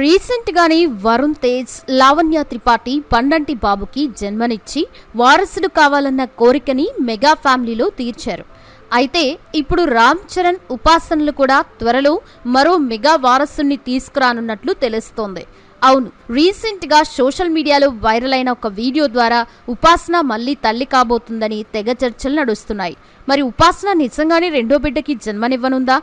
Recent గానే వరుణ్ తేజ్ లావణ్య త్రిపాఠి పండంటి బాబుకి జన్మనిచ్చి వారసుడు కావాలన్న కోరికని మెగా ఫ్యామిలీలో తీర్చారు. అయితే ఇప్పుడు రామ్ చరణ్ ఉపాసనలు కూడా త్వరలో మరో మెగా వారసుని తీసుకురానున్నట్లు తెలుస్తోంది. అవును రీసెంట్గా సోషల్ మీడియాలో వైరల్ అయిన ఒక వీడియో ద్వారా ఉపాసన మళ్ళీ తల్లి కాబోతుందని తెగ చర్చలు నడుస్తున్నాయి. మరి ఉపాసన నిజంగానే రెండో బిడ్డకి జన్మనివ్వనుందా?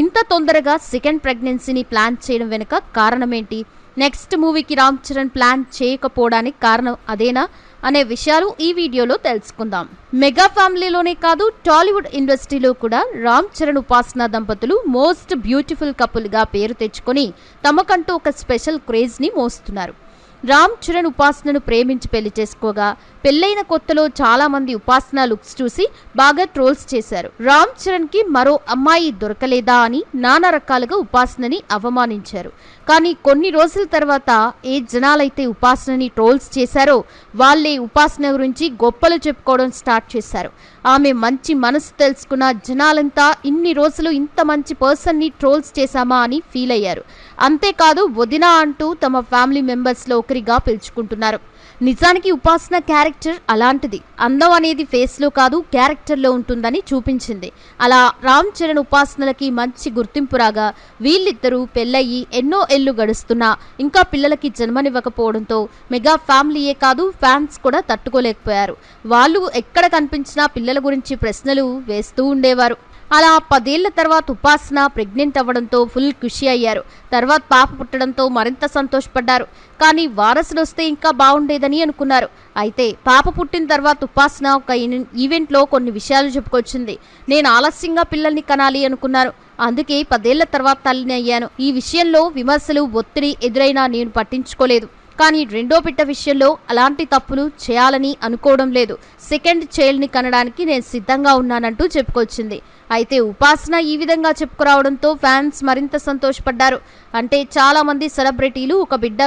ఇంత తొందరగా సెకండ్ ప్రెగ్నెన్సీని ప్లాన్ చేయడం వెనుక కారణమేంటి? నెక్స్ట్ మూవీకి రామ్ చరణ్ ప్లాన్ చేయకపోవడానికి కారణం అదేనా అనే విషయాలు ఈ వీడియోలో తెలుసుకుందాం. మెగా ఫ్యామిలీలోనే కాదు టాలీవుడ్ ఇండస్ట్రీలో కూడా రామ్ చరణ్ ఉపాసన దంపతులు మోస్ట్ బ్యూటిఫుల్ కపుల్గా పేరు తెచ్చుకొని తమకంటూ ఒక స్పెషల్ క్రేజ్ని మోస్తున్నారు. రామ్ చరణ్ ఉపాసనను ప్రేమించి పెళ్ళి చేసుకోగా పెళ్ళైన కొత్తలో చాలా మంది ఉపాసన లుక్స్ చూసి బాగా ట్రోల్స్ చేశారు. రామ్ చరణ్కి మరో అమ్మాయి దొరకలేదా అని నానా రకాలుగా ఉపాసనని అవమానించారు. కానీ కొన్ని రోజుల తర్వాత ఏ జనాలైతే ఉపాసనని ట్రోల్స్ చేశారో వాళ్ళే ఉపాసన గురించి గొప్పలు చెప్పుకోవడం స్టార్ట్ చేశారు. ఆమె మంచి మనసు తెలుసుకున్న జనాలంతా ఇన్ని రోజులు ఇంత మంచి పర్సన్ని ట్రోల్స్ చేశామా అని ఫీల్ అయ్యారు. అంతేకాదు వదిన అంటూ తమ ఫ్యామిలీ మెంబర్స్లో ఒకరిగా పిలుచుకుంటున్నారు. నిజానికి ఉపాసన క్యారెక్టర్ అలాంటిది. అందం అనేది ఫేస్లో కాదు క్యారెక్టర్లో ఉంటుందని చూపించింది. అలా రామ్ చరణ్ ఉపాసనలకి మంచి గుర్తింపు రాగా వీళ్ళిద్దరూ పెళ్ళయి ఎన్నో ఏళ్ళు గడుస్తున్నా ఇంకా పిల్లలకి జన్మనివ్వకపోవడంతో మెగా ఫ్యామిలీయే కాదు ఫ్యాన్స్ కూడా తట్టుకోలేకపోయారు. వాళ్ళు ఎక్కడ కనిపించినా పిల్లల గురించి ప్రశ్నలు వేస్తూ ఉండేవారు. అలా పదేళ్ళ తర్వాత ఉపాసన ప్రెగ్నెంట్ అవ్వడంతో ఫుల్ ఖుషి అయ్యారు. తర్వాత పాప పుట్టడంతో మరింత సంతోషపడ్డారు. కానీ వారసులు వస్తే ఇంకా బాగుండేదని అనుకున్నారు. అయితే పాప పుట్టిన తర్వాత ఉపాసన ఒక ఈవెంట్లో కొన్ని విషయాలు చెప్పుకొచ్చింది. నేను ఆలస్యంగా పిల్లల్ని కనాలి అనుకున్నాను అందుకే పదేళ్ళ తర్వాత తల్లిని అయ్యాను. ఈ విషయంలో విమర్శలు ఒత్తిడి ఎదురైనా నేను పట్టించుకోలేదు. కానీ రెండో పిట్ట విషయంలో అలాంటి తప్పులు చేయాలని అనుకోవడం లేదు. సెకండ్ చైల్డ్ని కనడానికి నేను సిద్ధంగా ఉన్నానంటూ చెప్పుకొచ్చింది. అయితే ఉపాసన ఈ విధంగా చెప్పుకురావడంతో ఫ్యాన్స్ మరింత సంతోషపడ్డారు. అంటే చాలామంది సెలబ్రిటీలు ఒక బిడ్డ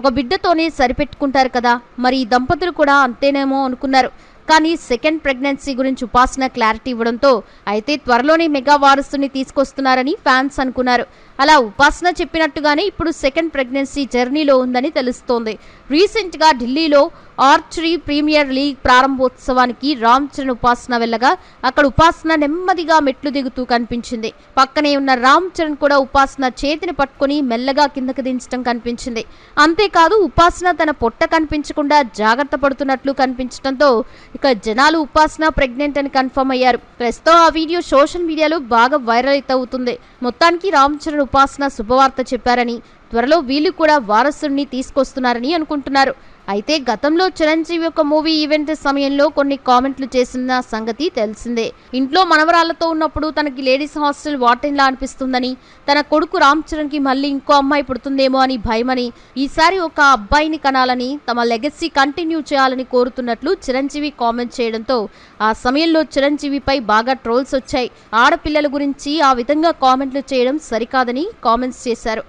ఒక బిడ్డతోనే సరిపెట్టుకుంటారు కదా మరి ఈ దంపతులు కూడా అంతేనేమో అనుకున్నారు. కానీ సెకండ్ ప్రెగ్నెన్సీ గురించి ఉపాసన క్లారిటీ ఇవ్వడంతో అయితే త్వరలోనే మెగా వారసుని తీసుకొస్తున్నారని ఫ్యాన్స్ అనుకున్నారు. అలా ఉపాసన చెప్పినట్టుగానే ఇప్పుడు సెకండ్ ప్రెగ్నెన్సీ జర్నీలో ఉందని తెలుస్తోంది. రీసెంట్గా ఢిల్లీలో ఆర్చరీ ప్రీమియర్ లీగ్ ప్రారంభోత్సవానికి రామ్ చరణ్ ఉపాసన వెళ్ళగా అక్కడ ఉపాసన నెమ్మదిగా మెట్లు దిగుతూ కనిపించింది. పక్కనే ఉన్న రామ్ చరణ్ కూడా ఉపాసన చేతిని పట్టుకొని మెల్లగా కిందకు దించడం కనిపించింది. అంతేకాదు ఉపాసన తన పొట్ట కనిపించకుండా జాగ్రత్త పడుతున్నట్లు కనిపించడంతో ఇక జనాలు ఉపాసన ప్రెగ్నెంట్ అని కన్ఫర్మ్ అయ్యారు. ప్రస్తుతం ఆ వీడియో సోషల్ మీడియాలో బాగా వైరల్ అయితే అవుతుంది మొత్తానికి రామ్ చరణ్ ఉపాసన శుభవార్త చెప్పారని త్వరలో వీళ్ళు కూడా వారసుడిని తీసుకొస్తున్నారని అనుకుంటున్నారు. అయితే గతంలో చిరంజీవి యొక్క మూవీ ఈవెంట్ సమయంలో కొన్ని కామెంట్లు చేసిన సంగతి తెలిసిందే. ఇంట్లో మనవరాళ్ళతో ఉన్నప్పుడు తనకి లేడీస్ హాస్టల్ వార్డెన్లా అనిపిస్తుందని తన కొడుకు రామ్ చరణ్కి మళ్ళీ ఇంకో అమ్మాయి పుడుతుందేమో అని భయమని ఈసారి ఒక అబ్బాయిని కనాలని తమ లెగసీ కంటిన్యూ చేయాలని కోరుతున్నట్లు చిరంజీవి కామెంట్ చేయడంతో ఆ సమయంలో చిరంజీవిపై బాగా ట్రోల్స్ వచ్చాయి. ఆడపిల్లల గురించి ఆ విధంగా కామెంట్లు చేయడం సరికాదని కామెంట్స్ చేశారు.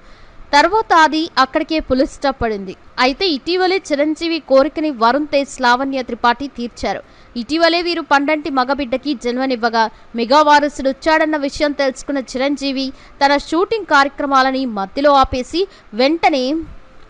తర్వాత అది అక్కడికే పులి స్టాప్ పడింది అయితే ఇటీవలే చిరంజీవి కోరికని వరుణ్ తేజ్ లావణ్య త్రిపాఠి తీర్చారు. ఇటీవలే వీరు పండంటి మగబిడ్డకి జన్మనివ్వగా మెగా వారసుడు వచ్చాడన్న విషయం తెలుసుకున్న చిరంజీవి తన షూటింగ్ కార్యక్రమాలని మధ్యలో ఆపేసి వెంటనే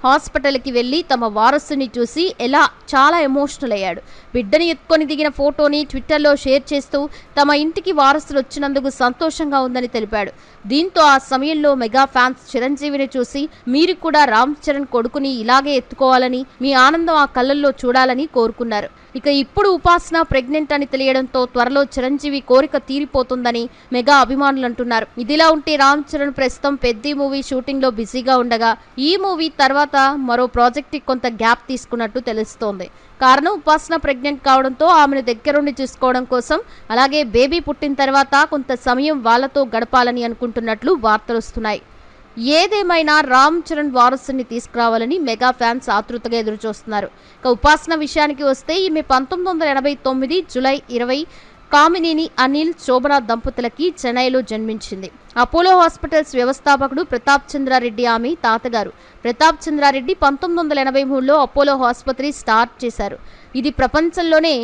హాస్పిటల్కి వెళ్ళి తమ వారసుని చూసి ఎలా చాలా ఎమోషనల్ అయ్యాడు. బిడ్డని ఎత్తుకొని దిగిన ఫోటోని ట్విట్టర్లో షేర్ చేస్తూ తమ ఇంటికి వారసులు వచ్చినందుకు సంతోషంగా ఉందని తెలిపాడు. దీంతో ఆ సమయంలో మెగా ఫ్యాన్స్ చిరంజీవిని చూసి మీరు కూడా రామ్ చరణ్ కొడుకుని ఇలాగే ఎత్తుకోవాలని మీ ఆనందం ఆ కళ్ళల్లో చూడాలని కోరుకున్నారు. ఇక ఇప్పుడు ఉపాసన ప్రెగ్నెంట్ అని తెలియడంతో త్వరలో చిరంజీవి కోరిక తీరిపోతుందని మెగా అభిమానులు అంటున్నారు. ఇదిలా ఉంటే రామ్ చరణ్ ప్రస్తుతం పెద్ద మూవీ షూటింగ్లో బిజీగా ఉండగా ఈ మూవీ తర్వాత మరో ప్రాజెక్ట్ కొంత గ్యాప్ తీసుకున్నట్టు తెలుస్తోంది. కారణం ఉపాసన ప్రెగ్నెంట్ కావడంతో ఆమెను దగ్గరుండి చూసుకోవడం కోసం అలాగే బేబీ పుట్టిన తర్వాత కొంత సమయం వాళ్ళతో గడపాలని అనుకుంటున్నట్లు వార్తలు వస్తున్నాయి. ఏదేమైనా రామ్ చరణ్ వారసుని తీసుకురావాలని మెగా ఫ్యాన్స్ ఆతృతగా ఎదురు చూస్తున్నారు ఇక ఉపాసన విషయానికి వస్తే ఈమె పంతొమ్మిది వందల ఎనభై తొమ్మిది జులై ఇరవై కామినేని అనిల్ శోభనా దంపతులకి చెన్నైలో జన్మించింది. అపోలో హాస్పిటల్స్ వ్యవస్థాపకుడు ప్రతాప్ చంద్రారెడ్డి ఆమె తాతగారు. ప్రతాప్ చంద్రారెడ్డి పంతొమ్మిది వందల ఎనభై మూడులో అపోలో ఆసుపత్రి స్టార్ట్ చేశారు. ఇది ప్రపంచంలోనే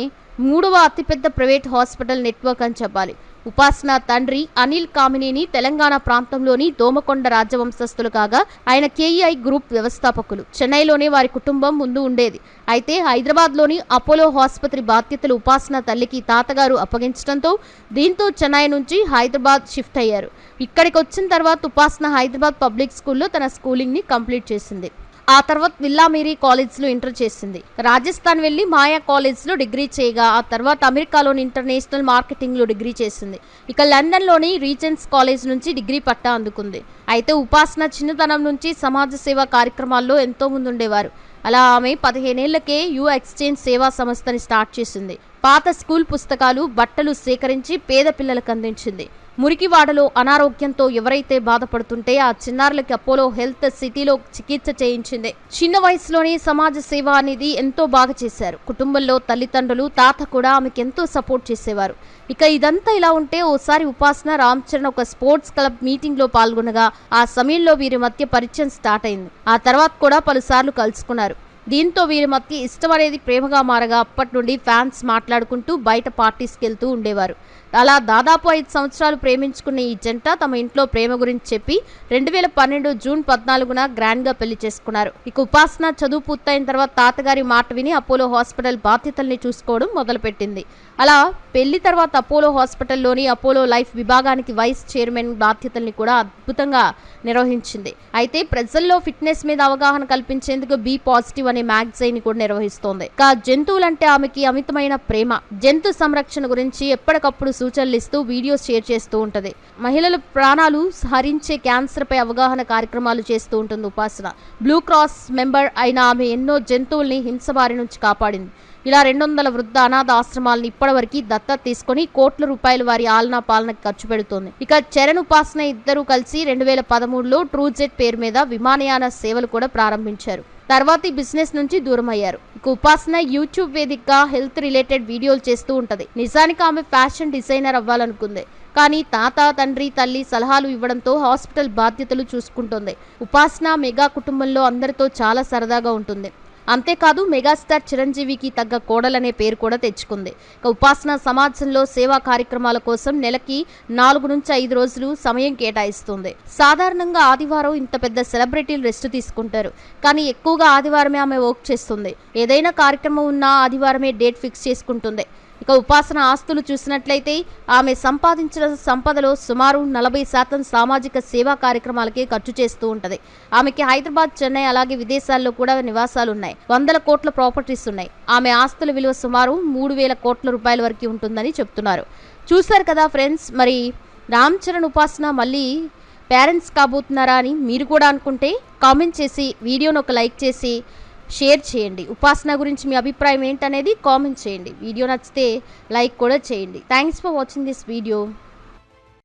మూడవ అతిపెద్ద ప్రైవేట్ హాస్పిటల్ నెట్వర్క్ అని చెప్పాలి. ఉపాసన తండ్రి అనిల్ కామినేని తెలంగాణ ప్రాంతంలోని దోమకొండ రాజవంశస్థులు కాగా ఆయన కేఈఐ గ్రూప్ వ్యవస్థాపకులు. చెన్నైలోనే వారి కుటుంబం ముందు ఉండేది. అయితే హైదరాబాద్లోని అపోలో ఆసుపత్రి బాధ్యతలు ఉపాసన తల్లికి తాతగారు అప్పగించడంతో దీంతో చెన్నై నుంచి హైదరాబాద్ షిఫ్ట్ అయ్యారు. ఇక్కడికి వచ్చిన తర్వాత ఉపాసన హైదరాబాద్ పబ్లిక్ స్కూల్లో తన స్కూలింగ్ని కంప్లీట్ చేసింది. ఆ తర్వాత విల్లామేరీ కాలేజ్లో ఇంటర్ చేసింది. రాజస్థాన్ వెళ్ళి మాయా కాలేజ్లో డిగ్రీ చేయగా ఆ తర్వాత అమెరికాలోని ఇంటర్నేషనల్ మార్కెటింగ్లో డిగ్రీ చేసింది. ఇక లండన్లోని రీజెన్స్ కాలేజ్ నుంచి డిగ్రీ పట్టా అందుకుంది. అయితే ఉపాసన చిన్నతనం నుంచి సమాజ సేవా కార్యక్రమాల్లో ఎంతో ముందు ఉండేవారు అలా ఆమె పదిహేనేళ్ళకే యూ ఎక్స్చేంజ్ సేవా సంస్థని స్టార్ట్ చేసింది. పాత స్కూల్ పుస్తకాలు బట్టలు సేకరించి పేద పిల్లలకు అందించింది. మురికివాడలో అనారోగ్యంతో ఎవరైతే బాధపడుతుంటే ఆ చిన్నారులకి అపోలో హెల్త్ సిటీలో చికిత్స చేయించింది. చిన్న వయసులోనే సమాజ సేవ అనేది ఎంతో బాగా చేశారు. కుటుంబంలో తల్లిదండ్రులు తాత కూడా ఆమెకి ఎంతో సపోర్ట్ చేసేవారు. ఇక ఇదంతా ఇలా ఉంటే ఓసారి ఉపాసన రామ్ చరణ్ ఒక స్పోర్ట్స్ క్లబ్ మీటింగ్లో పాల్గొనగా ఆ సమయంలో వీరి మధ్య పరిచయం స్టార్ట్ అయింది. ఆ తర్వాత కూడా పలుసార్లు కలుసుకున్నారు. దీంతో వీరి మధ్య ఇష్టం అనేది ప్రేమగా మారగా అప్పటి నుండి ఫ్యాన్స్ మాట్లాడుకుంటూ బయట పార్టీస్కి వెళ్తూ ఉండేవారు. అలా దాదాపు ఐదు సంవత్సరాలు ప్రేమించుకున్న ఈ జంట తమ ఇంట్లో ప్రేమ గురించి చెప్పి రెండు వేల పన్నెండు జూన్ పద్నాలుగున గ్రాండ్గా పెళ్ళి చేసుకున్నారు. ఇక ఉపాసన చదువు పూర్తయిన తర్వాత తాతగారి మాట విని అపోలో హాస్పిటల్ బాధ్యతల్ని చూసుకోవడం మొదలుపెట్టింది. అలా పెళ్ళి తర్వాత అపోలో హాస్పిటల్లోని అపోలో లైఫ్ విభాగానికి వైస్ చైర్మన్ బాధ్యతల్ని కూడా అద్భుతంగా నిర్వహించింది. అయితే ప్రజల్లో ఫిట్నెస్ మీద అవగాహన కల్పించేందుకు బీ పాజిటివ్ అనే మ్యాగజైన్ కూడా నిర్వహిస్తోంది. ఇక జంతువులంటే ఆమెకి అమితమైన ప్రేమ. జంతు సంరక్షణ గురించి ఎప్పటికప్పుడు సూచనలు ఇస్తూ వీడియోస్ షేర్ చేస్తూ ఉంటది. మహిళల ప్రాణాలు హరించే క్యాన్సర్ పై అవగాహన కార్యక్రమాలు చేస్తూ ఉంటుంది ఉపాసన. బ్లూ క్రాస్ మెంబర్ అయిన ఆమె ఎన్నో జంతువుల్ని హింస బారి నుంచి కాపాడింది. ఇలా రెండు వందల వృద్ధ అనాథ ఆశ్రమాలను ఇప్పటివరకు దత్తత తీసుకొని కోట్ల రూపాయలు వారి ఆలనా పాలనకు ఖర్చు పెడుతోంది. ఇక చరణ్ ఉపాసన ఇద్దరు కలిసి రెండు వేల పదమూడులో ట్రూజెట్ పేరు మీద విమానయాన సేవలు కూడా ప్రారంభించారు. తర్వాత ఈ బిజినెస్ నుంచి దూరం అయ్యారు ఇక ఉపాసన యూట్యూబ్ వేదికగా హెల్త్ రిలేటెడ్ వీడియోలు చేస్తూ ఉంటది. నిజానికి ఆమె ఫ్యాషన్ డిజైనర్ అవ్వాలనుకుంది. కానీ తాత తండ్రి తల్లి సలహాలు ఇవ్వడంతో హాస్పిటల్ బాధ్యతలు చూసుకుంటుంది. ఉపాసన మెగా కుటుంబంలో అందరితో చాలా సరదాగా ఉంటుంది. అంతేకాదు మెగాస్టార్ చిరంజీవికి తగ్గ కోడలనే పేరు కూడా తెచ్చుకుంది. ఇక ఉపాసన సమాజంలో సేవా కార్యక్రమాల కోసం నెలకి నాలుగు నుంచి ఐదు రోజులు సమయం కేటాయిస్తుంది. సాధారణంగా ఆదివారం ఇంత పెద్ద సెలబ్రిటీలు రెస్ట్ తీసుకుంటారు. కానీ ఎక్కువగా ఆదివారమే ఆమె వర్క్ చేస్తుంది. ఏదైనా కార్యక్రమం ఉన్నా ఆదివారమే డేట్ ఫిక్స్ చేసుకుంటుంది. ఇక ఉపాసన ఆస్తులు చూసినట్లయితే ఆమె సంపాదించిన సంపదలో సుమారు నలభై శాతం సామాజిక సేవా కార్యక్రమాలకే ఖర్చు చేస్తూ ఉంటది. ఆమెకి హైదరాబాద్ చెన్నై అలాగే విదేశాల్లో కూడా నివాసాలు ఉన్నాయి వందల కోట్ల ప్రాపర్టీస్ ఉన్నాయి. ఆమె ఆస్తుల విలువ సుమారు మూడు వేల కోట్ల రూపాయల వరకు ఉంటుందని చెప్తున్నారు. చూశారు కదా ఫ్రెండ్స్ మరి రామ్ చరణ్ ఉపాసన మళ్ళీ పేరెంట్స్ కాబోతున్నారా అని మీరు కూడా అనుకుంటే కామెంట్ చేసి వీడియోను ఒక లైక్ చేసి షేర్ చేయండి. ఉపాసన గురించి మీ అభిప్రాయం ఏంటనేది కామెంట్ చేయండి. వీడియో నచ్చితే లైక్ కూడా చేయండి. Thanks for watching this video